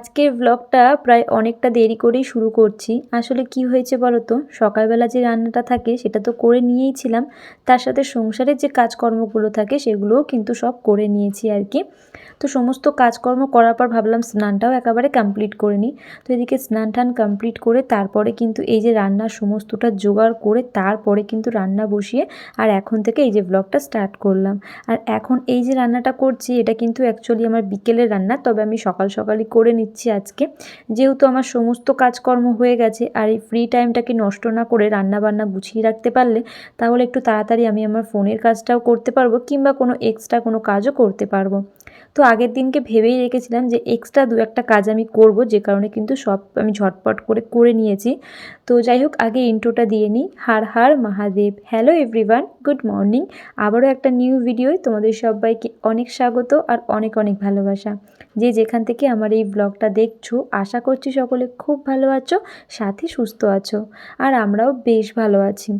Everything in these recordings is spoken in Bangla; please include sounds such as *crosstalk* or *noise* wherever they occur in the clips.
আজকের ব্লগটা প্রায় অনেকটা দেরি করেই শুরু করছি। আসলে কি হয়েছে বলো তো সকালবেলা যে রান্নাটা থাকে সেটা তো করে নিয়েই ছিলাম। তার সাথে সংসারের যে কাজকর্মগুলো থাকে সেগুলোও কিন্তু সব করে নিয়েছি আর কি। তো সমস্ত কাজকর্ম করার পর ভাবলাম স্নানটাও একেবারে কমপ্লিট করে নিই। তো এদিকে স্নান টান কমপ্লিট করে তারপরে কিন্তু এই যে রান্নার সমস্তটা জোগাড় করে তারপরে কিন্তু রান্না বসিয়ে আর এখন থেকে এই যে ব্লগটা স্টার্ট করলাম। আর এখন এই যে রান্নাটা করছি, এটা কিন্তু অ্যাকচুয়ালি আমার বিকেলের রান্না, তবে আমি সকাল সকালই করে নিচ্ছি। আজকে। যেহেতু আমার সমস্ত কাজকর্ম হয়ে গেছে আর এই ফ্রি টাইমটাকে নষ্ট না করে রান্না বান্না গুছিয়ে রাখতে পারলে তাহলে একটু তাড়াতাড়ি আমি আমার ফোনের কাজটাও করতে পারব কিংবা কোনো এক্সট্রা কোনো কাজও করতে পারব। তো আগের দিনকে ভেবেই রেখেছিলাম যে এক্সট্রা দু একটা কাজ আমি করব, যে কারণে কিন্তু সব আমি ঝটপট করে করে নিয়েছি। তো যাই হোক, আগে ইন্ট্রোটা দিয়ে নিই। Har Har Mahadev. Hello everyone good morning আবারও একটা নিউ ভিডিওয় তোমাদের সবাইকে অনেক স্বাগত আর অনেক অনেক ভালোবাসা। যে যেখান থেকে আমার এই ব্লগটা দেখছ? আশা করছি সকলে খুব ভালো আছো, সাথে সুস্থ আছো, আর আমরাও বেশ ভালো আছি।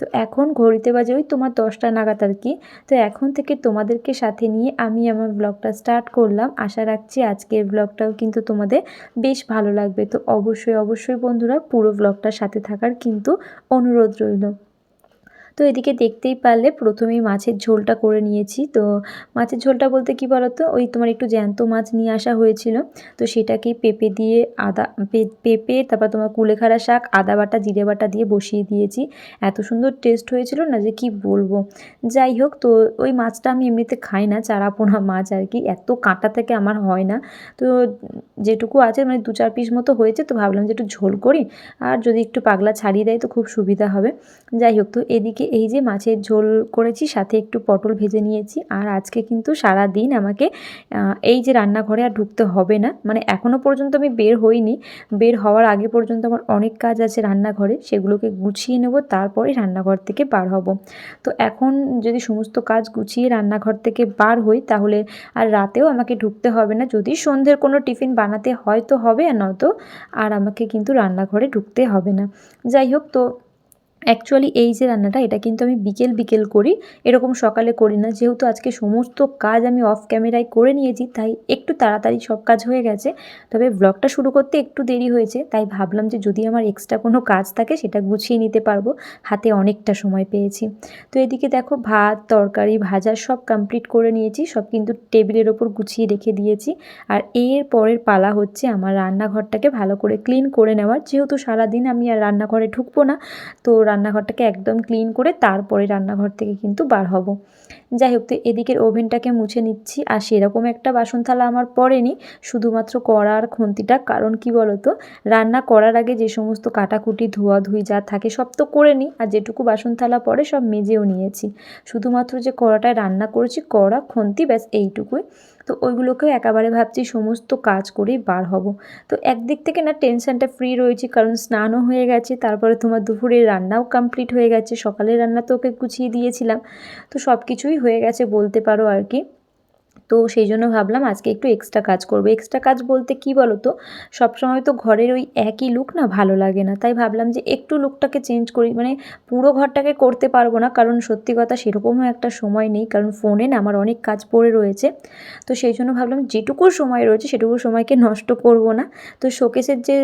তো এখন ঘড়িতে বাজে ওই তোমার দশটা নাগাদ আর কি। তো এখন থেকে তোমাদেরকে সাথে নিয়ে আমি আমার ব্লগটা স্টার্ট করলাম। আশা রাখছি আজকের ব্লগটাও কিন্তু তোমাদের বেশ ভালো লাগবে। তো অবশ্যই অবশ্যই বন্ধুরা পুরো ব্লগটার সাথে থাকার কিন্তু অনুরোধ রইল। তো এদিকে দেখতেই পারলে প্রথমেই মাছের ঝোলটা করে নিয়েছি। তো মাছের ঝোলটা বলতে কি বলতো? ওই তোমার একটু জ্যান্ত মাছ নিয়ে আসা হয়েছিল। তো সেটাকে পেঁপে দিয়ে আদা পেঁপে, তারপর তোমার কুলেখাড়া শাক, আদা বাটা, জিরে বাটা দিয়ে বসিয়ে দিয়েছি। এত সুন্দর টেস্ট হয়েছিল না যে কি বলব? যাই হোক, তো ওই মাছটা আমি এমনিতে খাই না চারাপোনা মাছ আর কি। এত কাঁটা থেকে আমার হয় না। তো যেটুকু আছে মানে দু চার পিস মতো হয়েছে, তো ভাবলাম যে একটু ঝোল করি। আর যদি একটু পাগলা ছাড়িয়ে দেয় তো খুব সুবিধা হবে। যাই হোক, তো এদিকে এই যে মাছের ঝোল করেছি, সাথে একটু পটল ভেজে নিয়েছি। আর আজকে কিন্তু সারা দিন আমাকে এই যে রান্নাঘরে আর ঢুকতে হবে না। মানে এখনও পর্যন্ত আমি বের হইনি। বের হওয়ার আগে পর্যন্ত আমার অনেক কাজ আছে রান্নাঘরে। সেগুলোকে গুছিয়ে নেব, তারপরে রান্নাঘর থেকে বার হব। তো এখন যদি সমস্ত কাজ গুছিয়ে রান্নাঘর থেকে বার হই, তাহলে আর রাতেও আমাকে ঢুকতে হবে না। যদি সন্ধ্যের কোনো টিফিন বানাতে হয়তো হবে, আর নয়তো আর আমাকে কিন্তু রান্নাঘরে ঢুকতে হবে না। যাই হোক, তো অ্যাকচুয়ালি এই যে রান্নাটা, এটা কিন্তু আমি বিকেল বিকেল করি। এরকম সকালে করি না। যেহেতু আজকে সমস্ত কাজ আমি অফ ক্যামেরায় করে নিয়েছি, তাই একটু তাড়াতাড়ি সব কাজ হয়ে গেছে। তবে ব্লগটা শুরু করতে একটু দেরি হয়েছে, তাই ভাবলাম যে যদি আমার এক্সট্রা কোনো কাজ থাকে, সেটা গুছিয়ে নিতে পারব। হাতে অনেকটা সময় পেয়েছি। তো এদিকে দেখো, ভাত, তরকারি, ভাজা সব কমপ্লিট করে নিয়েছি। সব কিন্তু টেবিলের ওপর গুছিয়ে রেখে দিয়েছি। আর এর পরের পালা হচ্ছে আমার রান্নাঘরটাকে ভালো করে ক্লিন করে নেওয়ার। যেহেতু সারাদিন আমি আর রান্নাঘরে ঢুকবো না, তো রান্নাঘরটাকে একদম ক্লিন করে তারপরে রান্নাঘর থেকে কিন্তু বার হব। যাই হোক, তো এদিকের ওভেনটাকে মুছে নিচ্ছি। আর সেরকম একটা বাসন থালা আমার পড়েনি, শুধুমাত্র কড়ার খুন্তিটা। কারণ কি বলতো, রান্না করার আগে যে সমস্ত কাটাকুটি, ধোয়াধুয়ি যা থাকে সব তো করে নিই। আর যেটুকু বাসন থালা পরে সব মেজেও নিয়েছি। শুধুমাত্র যে কড়াটায় রান্না করেছি, কড়া, খুন্তি, ব্যাস এইটুকুই। তো ওইগুলোকেও একেবারে ভাবছি সমস্ত কাজ করেই বার হব। তো একদিক থেকে না টেনশানটা ফ্রি রয়েছে, কারণ স্নানও হয়ে গেছে, তারপরে তোমার দুপুরের রান্নাও কমপ্লিট হয়ে গেছে, সকালের রান্না তো ওকে গুছিয়ে দিয়েছিলাম। তো সব কিছুই হয়ে গেছে বলতে পারো আর কি। তো সেই জন্য ভাবলাম আজকে একটু এক্সট্রা কাজ করব। এক্সট্রা কাজ বলতে কী বলো তো সবসময় তো ঘরের ওই একই লুক না ভালো লাগে না। তাই ভাবলাম যে একটু লুকটাকে চেঞ্জ করি। মানে পুরো ঘরটাকে করতে পারব না। কারণ সত্যি কথা সেরকমও একটা সময় নেই। কারণ ফোনে না আমার অনেক কাজ পড়ে রয়েছে। তো সেই জন্য ভাবলাম যেটুকু সময় রয়েছে সেটুকু সময়কে নষ্ট করব না। তো শোকেসের যে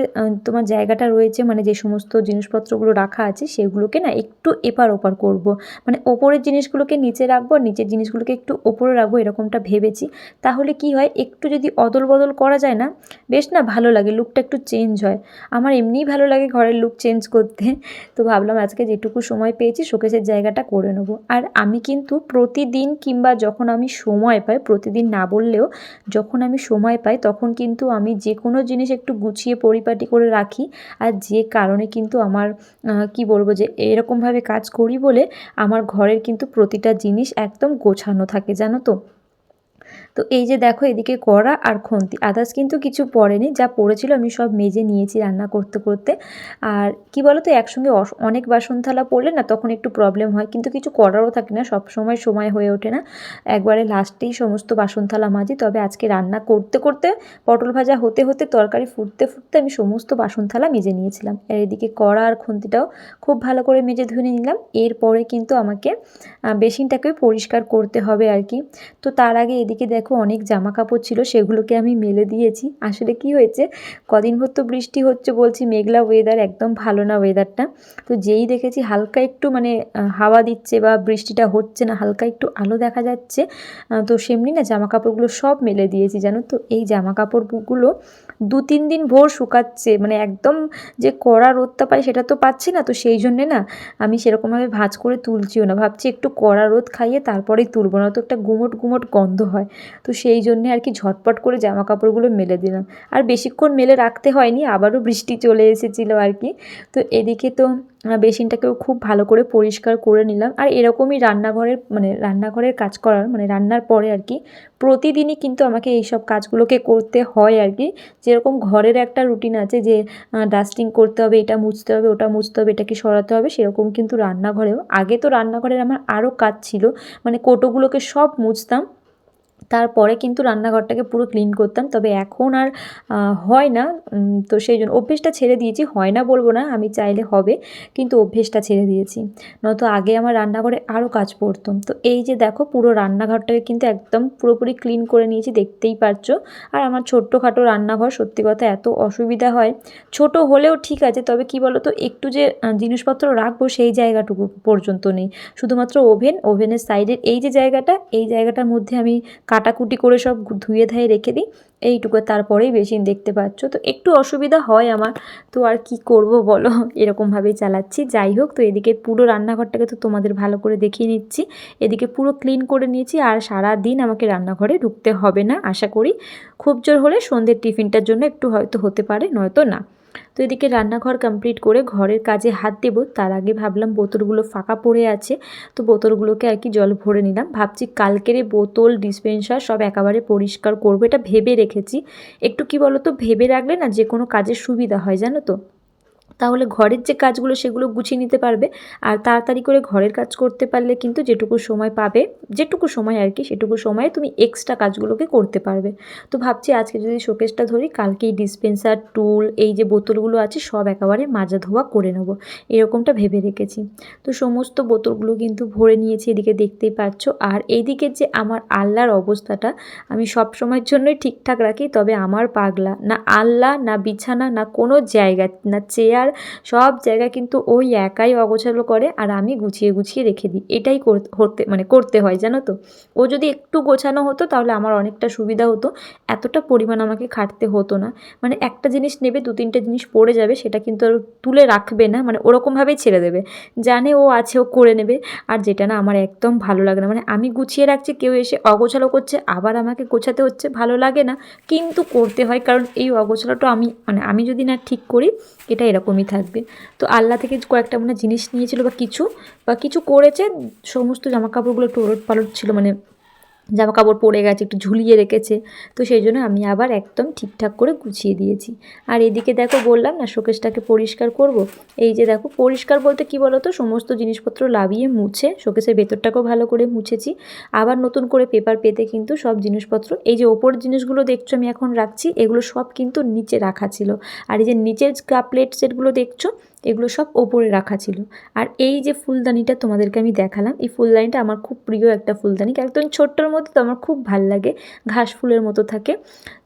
তোমার জায়গাটা রয়েছে মানে যে সমস্ত জিনিসপত্রগুলো রাখা আছে, সেগুলোকে না একটু এপার ওপার করব। মানে ওপরের জিনিসগুলোকে নিচে রাখব, নিচের জিনিসগুলোকে একটু ওপরে রাখব, এরকমটা ভেবেছি। দিয়েছি তাহলে কি হয়? একটু যদি অদল বদল করা যায় না, বেশ না ভালো লাগে লুকটা একটু চেঞ্জ হয়। আমার এমনিই ভালো লাগে ঘরের লুক চেঞ্জ করতে। তো ভাবলাম আজকে যেটুকু সময় পেয়েছি শোকেসের জায়গাটা করে নেব। আর আমি কিন্তু প্রতিদিন কিংবা যখন আমি সময় পাই, প্রতিদিন না বললেও যখন আমি সময় পাই, তখন কিন্তু আমি যে কোনো জিনিস একটু গুছিয়ে পরিপাটি করে রাখি। আর যে কারণে কিন্তু আমার কি বলব যে, এরকমভাবে কাজ করি বলে আমার ঘরের কিন্তু প্রতিটা জিনিস একদম গোছানো থাকে, জানো তো? তো এই যে দেখো এদিকে কড়া আর খন্তি। আদার্স কিন্তু কিছু পড়েনি, যা পড়েছিল আমি সব মেজে নিয়েছি রান্না করতে করতে। আর কি বলো তো একসঙ্গে অনেক বাসন থালা পড়লে না তখন একটু প্রবলেম হয়। কিন্তু কিছু করারও থাকে না সব সময় সময় হয়ে ওঠে না। একবারে লাস্টেই সমস্ত বাসন থালা মাজি। তবে আজকে রান্না করতে করতে, পটল ভাজা হতে হতে, তরকারি ফুটতে ফুটতে আমি সমস্ত বাসন থালা মেজে নিয়েছিলাম। আর এদিকে কড়া আর খুন্তিটাও খুব ভালো করে মেজে ধুয়ে নিলাম। এরপরে কিন্তু আমাকে বেসিনটাকে পরিষ্কার করতে হবে আর কি। তো তার আগে এদিকে দেখো দেখো অনেক জামা কাপড় ছিল, সেগুলোকে আমি মেলে দিয়েছি। আসলে কি হয়েছে? কদিন ভর তো বৃষ্টি হচ্ছে বলছি, মেঘলা ওয়েদার একদম ভালো না ওয়েদারটা তো যেই দেখেছি হালকা একটু মানে হাওয়া দিচ্ছে বা বৃষ্টিটা হচ্ছে না, হালকা একটু আলো দেখা যাচ্ছে। তো সেমনি না জামা কাপড়গুলো সব মেলে দিয়েছি, জানো তো? এই জামা কাপড়গুলো দু তিন দিন ভোর শুকাচ্ছে মানে একদম যে কড়া রোদটা পাই সেটা তো পাচ্ছি না, তো সেই জন্যে না আমি সেরকমভাবে ভাঁজ করে তুলছিও না। ভাবছি একটু কড়া রোদ খাইয়ে তারপরেই তুলবো না তো একটা গুমোট গুমোট গন্ধ হয়। তো সেই জন্যে আর কি ঝটপট করে জামা কাপড়গুলো মেলে দিলাম। আর বেশিক্ষণ মেলে রাখতে হয়নি, আবারও বৃষ্টি চলে এসেছিল আর কি। তো এদিকে তো বেসিনটাকেও খুব ভালো করে পরিষ্কার করে নিলাম। আর এরকমই রান্নাঘরের মানে রান্নাঘরের কাজ করার মানে রান্নার পরে আর কি, প্রতিদিনই কিন্তু আমাকে এই সব কাজগুলোকে করতে হয় আর কি। যেরকম ঘরের একটা রুটিন আছে যে ডাস্টিং করতে হবে, এটা মুছতে হবে, ওটা মুছতে হবে, এটাকে সরাতে হবে, সেরকম কিন্তু রান্নাঘরেও। আগে তো রান্নাঘরের আমার আরও কাজ ছিল মানে কোটোগুলোকে সব মুছতাম। তারপরে কিন্তু রান্নাঘরটাকে পুরো ক্লিন করতাম। তবে এখন আর হয় না। তো সেই জন্য অভ্যেসটা ছেড়ে দিয়েছি। হয় না বলব না, আমি চাইলে হবে, কিন্তু অভ্যেসটা ছেড়ে দিয়েছি। নয়তো আগে আমার রান্নাঘরে আরও কাজ পড়তো। তো এই যে দেখো, পুরো রান্নাঘরটাকে কিন্তু একদম পুরোপুরি ক্লিন করে নিয়েছি, দেখতেই পারছ। আর আমার ছোট্টখাটো রান্নাঘর, সত্যি কথা, এত অসুবিধা হয়। ছোট হলেও ঠিক আছে, তবে কি বলো তো একটু যে জিনিসপত্র রাখব সেই জায়গাটুকু পর্যন্ত নেই। শুধুমাত্র ওভেন ওভেনের সাইডের এই যে জায়গাটা, এই জায়গাটার মধ্যে আমি কাটাকুটি করে সব ধুয়ে ধায়ে রেখে দিই। এইটুকু তারপরেই বেসিন দেখতে পাচ্ছ। তো একটু অসুবিধা হয় আমার। তো আর কি করব বলো? *laughs* এরকমভাবেই চালাচ্ছি। যাই হোক, তো এদিকে পুরো রান্নাঘরটাকে তো তোমাদের ভালো করে দেখিয়ে নিচ্ছি। এদিকে পুরো ক্লিন করে নিয়েছি আর সারা দিন আমাকে রান্নাঘরে ঢুকতে হবে না, আশা করি। খুব জোর হলে সন্ধ্যের টিফিনটার জন্য একটু হয়তো হতে পারে, নয়তো না। তো এদিকে রান্নাঘর কমপ্লিট করে ঘরের কাজে হাত দেবো। তার আগে ভাবলাম বোতলগুলো ফাঁকা পড়ে আছে। তো বোতলগুলোকে আর কি জল ভরে নিলাম। ভাবছি কালকেরে বোতল ডিসপেন্সার সব একেবারে পরিষ্কার করব। এটা ভেবে রেখেছি। একটু কি বলো তো ভেবে রাখলে না যে কোনো কাজের সুবিধা হয়, জানো তো? তাহলে ঘরের যে কাজগুলো সেগুলো গুছিয়ে নিতে পারবে। আর তাড়াতাড়ি করে ঘরের কাজ করতে পারলে কিন্তু যেটুকু সময় পাবে, যেটুকু সময় আর কি, সেটুকু সময়ে তুমি এক্সট্রা কাজগুলোকে করতে পারবে। তো ভাবছি আজকে যদি শোকেসটা ধরি, কালকেই ডিসপেন্সার টুল এই যে বোতলগুলো আছে, সব একেবারে মাজা ধোয়া করে নেব। এরকমটা ভেবে রেখেছি। তো সমস্ত বোতলগুলো কিন্তু ভরে নিয়েছি, এদিকে দেখতেই পাচ্ছ আর এইদিকে যে আমার আল্লাহর অবস্থাটা, আমি সব সময়ের জন্যই ঠিকঠাক রাখি, তবে আমার পাগলা। না আল্লাহ না বিছানা, না কোনো জায়গা, না চেয়ার সব জায়গা কিন্তু ওই একাই অগোছালো করে আর আমি গুছিয়ে গুছিয়ে রেখে দিই। এটাই করতে মানে করতে হয়, জানো তো? ও যদি একটু গোছানো হতো তাহলে আমার অনেকটা সুবিধা হতো। এতটা পরিমাণ আমাকে খাটতে হতো না। মানে একটা জিনিস নেবে, দু তিনটে জিনিস পড়ে যাবে, সেটা কিন্তু আর তুলে রাখবে না। মানে ওরকমভাবেই ছেড়ে দেবে। জানে ও আছে, ও করে নেবে। আর যেটা না আমার একদম ভালো লাগে না। মানে আমি গুছিয়ে রাখছি, কেউ এসে অগোছালো করছে, আবার আমাকে গোছাতে হচ্ছে, ভালো লাগে না। কিন্তু করতে হয়, কারণ এই অগোছালোটা আমি মানে আমি যদি না ঠিক করি, এটা এরকমই থাকবে। তো আল্লাহ থেকে কয়েকটা মানে জিনিস নিয়েছিল বা কিছু বা কিছু করেছে, সমস্ত জামাকাপড়গুলো একটু ওলট পালট ছিল মানে জামা কাপড় পরে গেছে, একটু ঝুলিয়ে রেখেছে। তো সেই জন্য আমি আবার একদম ঠিকঠাক করে গুছিয়ে দিয়েছি। আর এদিকে দেখো বললাম না, শোকেসটাকে পরিষ্কার করব? এই যে দেখো, পরিষ্কার বলতে কি বলো তো সমস্ত জিনিসপত্র লাভিয়ে মুছে, শোকেসের ভেতরটাকেও ভালো করে মুছেছি। আবার নতুন করে পেপার পেতে কিন্তু সব জিনিসপত্র, এই যে ওপর জিনিসগুলো দেখছ আমি এখন রাখছি, এগুলো সব কিন্তু নিচে রাখা ছিল। আর এই যে নিচের কাপ প্লেট সেটগুলো দেখছ এগুলো সব ওপরে রাখা ছিল। আর এই যে ফুলদানিটা তোমাদেরকে আমি দেখালাম, এই ফুলদানিটা আমার খুব প্রিয় একটা ফুলদানি। একদম ছোট্টর মধ্যে তো আমার খুব ভালো লাগে, ঘাস ফুলের মতো থাকে।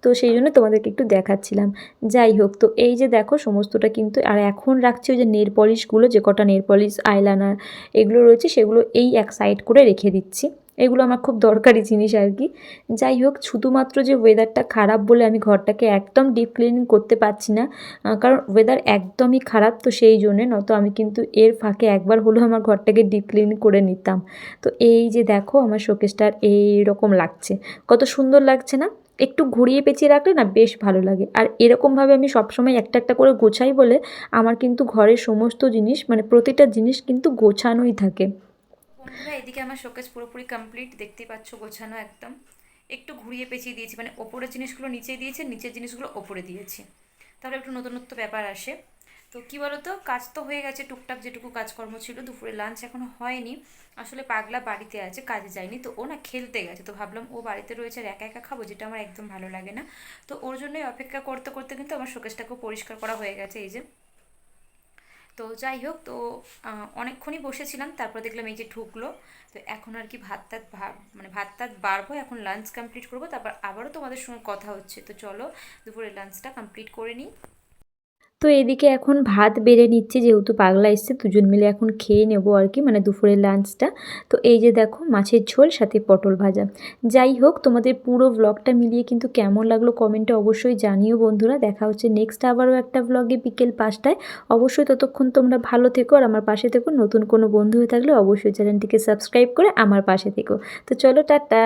তো সেই জন্য তোমাদেরকে একটু দেখাচ্ছিলাম। যাই হোক, তো এই যে দেখো সমস্তটা কিন্তু, আর এখন রাখছি ওই যে নেল পলিশগুলো, যে কটা নেল পলিশ, আইলাইনার এগুলো রয়েছে, সেগুলো এই এক সাইড করে রেখে দিচ্ছি। এগুলো আমার খুব দরকারি জিনিস আর কি। যাই হোক, শুধুমাত্র যে ওয়েদারটা খারাপ বলে আমি ঘরটাকে একদম ডিপ ক্লিনিং করতে পারছি না কারণ ওয়েদার একদমই খারাপ তো সেই জন্যে, নয়তো আমি কিন্তু এর ফাঁকে একবার হলেও আমার ঘরটাকে ডিপ ক্লিন করে নিতাম। তো এই যে দেখো, আমার শোকেসটার এইরকম লাগছে। কত সুন্দর লাগছে না? একটু ঘুরিয়ে পেঁচিয়ে রাখলে না বেশ ভালো লাগে। আর এরকমভাবে আমি সবসময় একটা একটা করে গোছাই বলে আমার কিন্তু ঘরের সমস্ত জিনিস মানে প্রতিটা জিনিস কিন্তু গোছানোই থাকে। বন্ধুরা, এদিকে আমার শোকেস পুরোপুরি কমপ্লিট দেখতেই পাচ্ছ গোছানো একদম। একটু ঘুরিয়ে পেঁচিয়ে দিয়েছি মানে ওপরের জিনিসগুলো নিচে দিয়েছে, নিচের জিনিসগুলো ওপরে দিয়েছি। তাহলে একটু নতুনত্ব ব্যাপার আসে। তো কি বলতো, কাজ তো হয়ে গেছে, টুকটাক যেটুকু কাজকর্ম ছিল, দুপুরে লাঞ্চ এখনও হয়নি। আসলে পাগলা বাড়িতে আছে, কাজে যায়নি। তো ও না খেলতে গেছে, তো ভাবলাম ও বাড়িতে রয়েছে আর একা একা খাব, যেটা আমার একদম ভালো লাগে না। তো ওর জন্যই অপেক্ষা করতে করতে কিন্তু আমার শোকেসটাকেও পরিষ্কার করা হয়ে গেছে, এই যে। তো যাই হোক, তো অনেকক্ষণই বসেছিলাম, তারপর দেখলাম এই যে ঢুকলো, তো এখন আর কি ভাত তাত মানে ভাত তাত বাড়বো, এখন লাঞ্চ কমপ্লিট করব, তারপর আবারও তোমাদের সঙ্গে কথা হচ্ছে, তো চলো দুপুরে লাঞ্চটা কমপ্লিট করে নিই। তো এদিকে এখন ভাত বেড়ে নিচ্ছে, যেহেতু পাগলা এসছে, দুজন মিলে এখন খেয়ে নেব আর কি মানে দুপুরের লাঞ্চটা তো এই যে দেখো, মাছের ঝোল, সাথে পটল ভাজা। যাই হোক, তোমাদের পুরো ব্লগটা মিলিয়ে কিন্তু কেমন লাগল কমেন্টে অবশ্যই জানিও বন্ধুরা। দেখা হচ্ছে নেক্সট আবারও একটা ব্লগে বিকেল পাঁচটায়। অবশ্যই ততক্ষণ তোমরা ভালো থেকো আর আমার পাশে থেকো। নতুন কোনো বন্ধু হয়ে থাকলে অবশ্যই চ্যানেলটিকে সাবস্ক্রাইব করে আমার পাশে থেকো। তো চলো, টাটা!